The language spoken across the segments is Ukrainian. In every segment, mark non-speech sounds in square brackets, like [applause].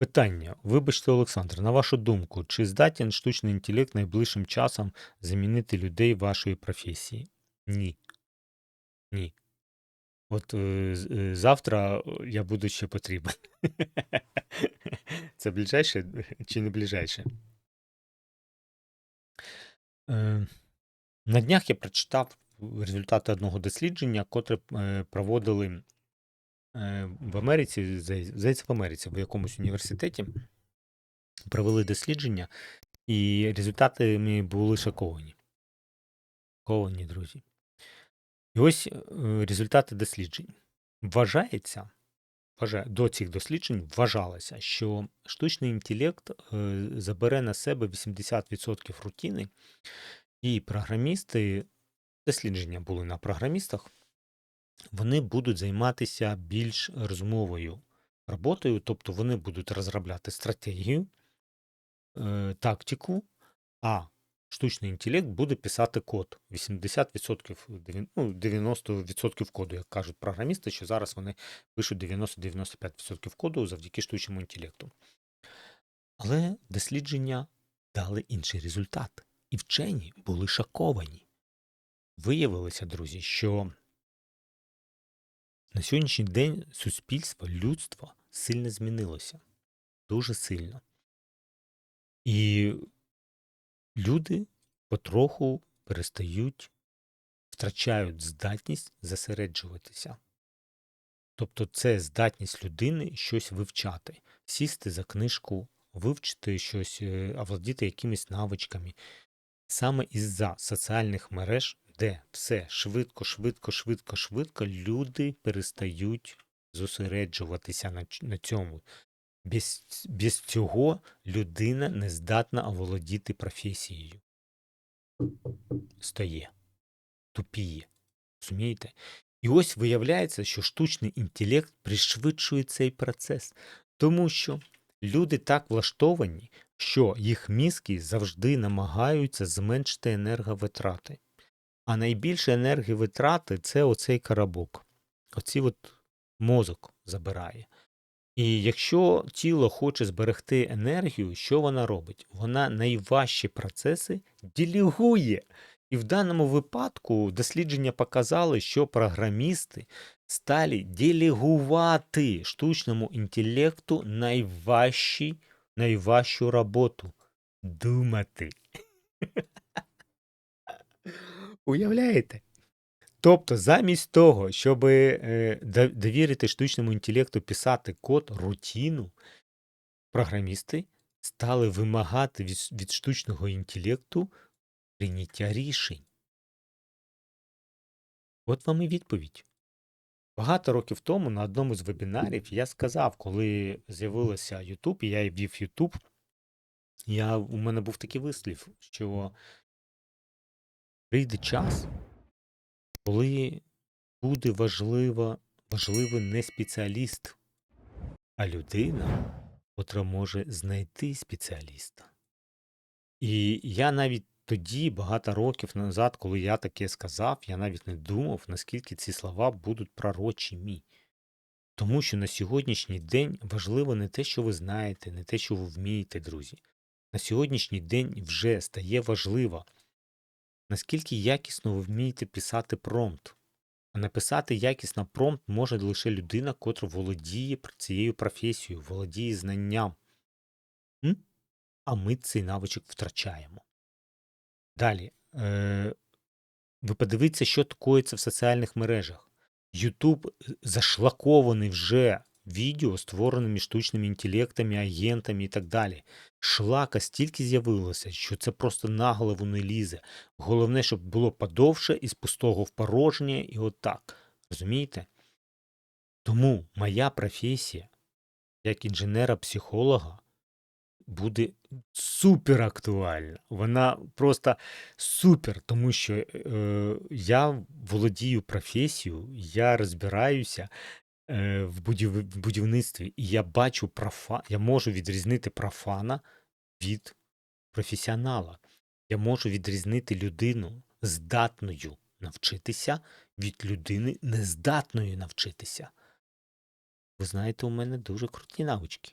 Питання. Вибачте, Олександр, на вашу думку, чи здатен штучний інтелект найближчим часом замінити людей вашої професії? Ні. Ні. От е, е, завтра е, я буду ще потрібен. Це ближайше чи не ближайше? Е, На днях я прочитав результати одного дослідження, котре е, проводили в Америці, здається, в Америці, в якомусь університеті. Провели дослідження, і результати були шоковані. Шоковані, друзі. І ось е, результати досліджень. Вважається, вважає, до цих досліджень вважалося, що штучний інтелект е, забере на себе 80% рутини, і програмісти, дослідження були на програмістах, вони будуть займатися більш розмовою роботою, тобто вони будуть розробляти стратегію, е, тактику, а штучний інтелект буде писати код. 80%, ну, 90% коду, як кажуть програмісти, що зараз вони пишуть 90-95% коду завдяки штучному інтелекту. Але дослідження дали інший результат. І вчені були шоковані. Виявилося, друзі, що на сьогоднішній день суспільство, людство сильно змінилося. Дуже сильно. І люди потроху перестають, втрачають здатність зосереджуватися. Тобто це здатність людини щось вивчати, сісти за книжку, вивчити щось, е, оволодіти якимись навичками. Саме із-за соціальних мереж, де все швидко, швидко, швидко, швидко, люди перестають зосереджуватися на, на цьому. Без, без цього людина не здатна оволодіти професією. Стає, тупіє. Розумієте? І ось виявляється, що штучний інтелект пришвидшує цей процес, тому що люди так влаштовані, що їх мізки завжди намагаються зменшити енерговитрати. А найбільше енерговитрати це оцей коробок. Оці от мозок забирає. І якщо тіло хоче зберегти енергію, що вона робить? Вона найважчі процеси делегує. І в даному випадку дослідження показали, що програмісти стали делегувати штучному інтелекту найважчі, найважчу роботу думати. [laughs] Уявляєте? Тобто, замість того, щоб е, довірити штучному інтелекту писати код, рутину, програмісти стали вимагати від, від штучного інтелекту прийняття рішень. От вам і відповідь. Багато років тому на одному з вебінарів я сказав, коли з'явилося YouTube, і я ввів YouTube, я, у мене був такий вислів, що прийде час, коли буде важливо, важливий не спеціаліст, а людина, котра може знайти спеціаліста. І я навіть тоді, багато років назад, коли я таке сказав, я навіть не думав, наскільки ці слова будуть пророчими. Тому що на сьогоднішній день важливо не те, що ви знаєте, не те, що ви вмієте, друзі. На сьогоднішній день вже стає важливо, наскільки якісно ви вмієте писати промпт. А написати якісно промпт може лише людина, котра володіє цією професією, володіє знанням. М? А ми цей навичок втрачаємо. Далі. Е, ви подивіться, що коїться в соціальних мережах. Ютуб зашлакований вже відео, створеними штучними інтелектами, агентами і так далі. Шлака стільки з'явилося, що це просто на голову не лізе. Головне, щоб було подовше, із пустого в порожнє, і отак. Розумієте? Тому моя професія, як інженера-психолога, буде супер актуальна. Вона просто супер, тому що е, я володію професією, я розбираюся е, в, будів, в будівництві, і я бачу профа, я можу відрізнити профана від професіонала. Я можу відрізнити людину здатною навчитися від людини нездатної навчитися. Ви знаєте, у мене дуже круті навички.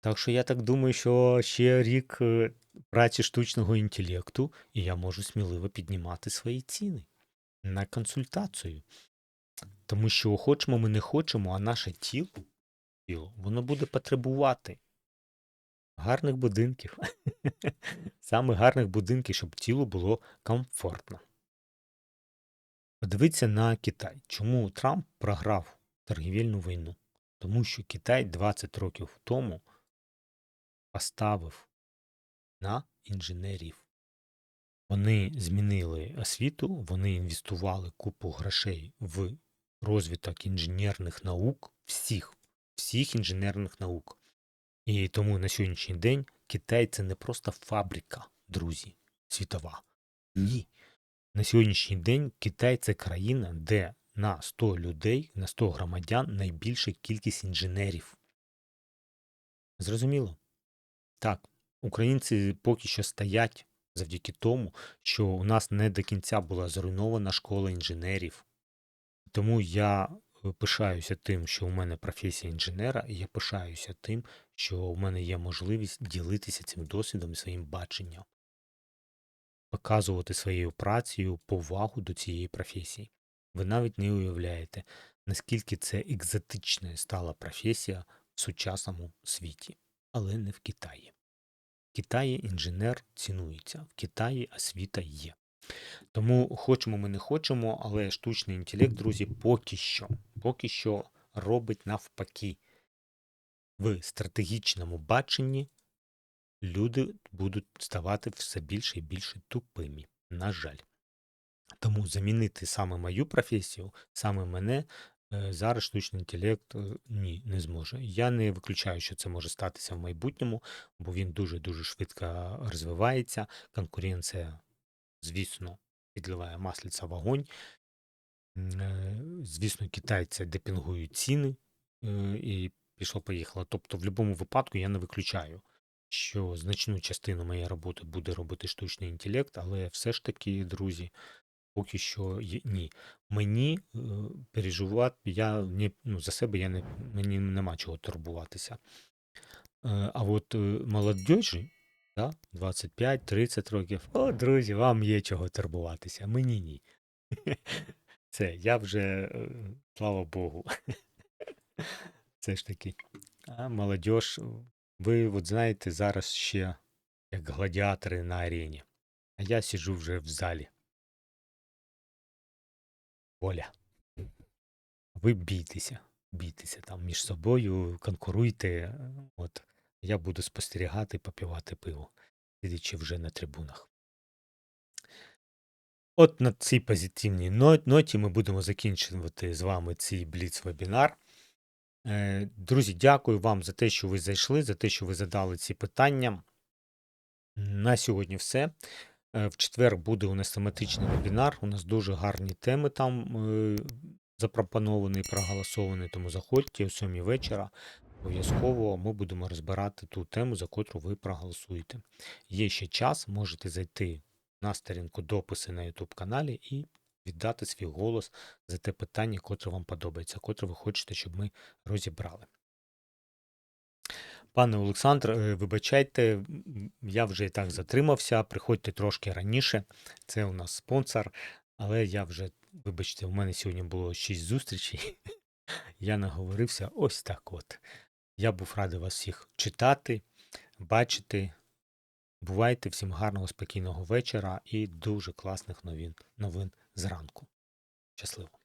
Так що я так думаю, що ще рік е, праці штучного інтелекту, і я можу сміливо піднімати свої ціни на консультацію. Тому що хочемо ми не хочемо, а наше тіло, тіло воно буде потребувати гарних будинків. [laughs] Саме гарних будинків, щоб тілу було комфортно. Подивіться на Китай. Чому Трамп програв торгівельну війну? Тому що Китай 20 років тому поставив на інженерів. Вони змінили освіту, вони інвестували купу грошей в розвиток інженерних наук, всіх, всіх інженерних наук. І тому на сьогоднішній день Китай це не просто фабрика, друзі, світова. Ні. На сьогоднішній день Китай це країна, де на 100 людей, на 100 громадян найбільша кількість інженерів. Зрозуміло? Так, українці поки що стоять завдяки тому, що у нас не до кінця була зруйнована школа інженерів. Тому я е, пишаюся тим, що у мене професія інженера, і я пишаюся тим, що у мене є можливість ділитися цим досвідом і своїм баченням, показувати своєю працею повагу до цієї професії. Ви навіть не уявляєте, наскільки це екзотична стала професія в сучасному світі, але не в Китаї. В Китаї інженер цінується, в Китаї освіта є. Тому хочемо ми не хочемо, але штучний інтелект, друзі, поки що, поки що робить навпаки. В стратегічному баченні люди будуть ставати все більше і більше тупими. На жаль. Тому замінити саме мою професію, саме мене, е, зараз штучний інтелект е, ні, не зможе. Я не виключаю, що це може статися в майбутньому, бо він дуже-дуже швидко розвивається. Конкуренція, звісно, підливає маслиця вогонь. Е, Звісно, китайці депінгують ціни е, і пішло-поїхало. Тобто, в будь-якому випадку я не виключаю, що значну частину моєї роботи буде робити штучний інтелект, але все ж таки, друзі, поки що є- ні. Мені е, переживати, я не, ну, за себе я не, мені нема чого турбуватися. А от молодіжі, да, 25-30 років, о, друзі, вам є чого турбуватися, мені ні. [laughs] Це я вже, е, слава Богу. [laughs] Це ж таки. А молодіж, ви от знаєте, зараз ще як гладіатори на арені. А я сиджу вже в залі. Оля. Ви бійтеся, бійтеся там між собою, конкуруйте. е, От я буду спостерігати, попивати пиво, сидячи вже на трибунах. От на цій позитивній ноті ми будемо закінчувати з вами цей бліц-вебінар. Е, Друзі, дякую вам за те, що ви зайшли, за те, що ви задали ці питання. На сьогодні все. Е, В четвер буде у нас тематичний вебінар. У нас дуже гарні теми там е, запропоновані, проголосовані, тому заходьте о 7 вечора. Обов'язково ми будемо розбирати ту тему, за котру ви проголосуєте. Є ще час, можете зайти на сторінку дописи на YouTube каналі і віддати свій голос за те питання, котре вам подобається, котре ви хочете, щоб ми розібрали. Пане Олександр, е, вибачайте, я вже і так затримався. Приходьте трошки раніше. Це у нас спонсор, але я вже, вибачте, у мене сьогодні було 6 зустрічей. [laughs] Я наговорився ось так от. Я був радий вас всіх читати, бачити. Бувайте, всім гарного, спокійного вечора і дуже класних новин, новин зранку. Щасливо!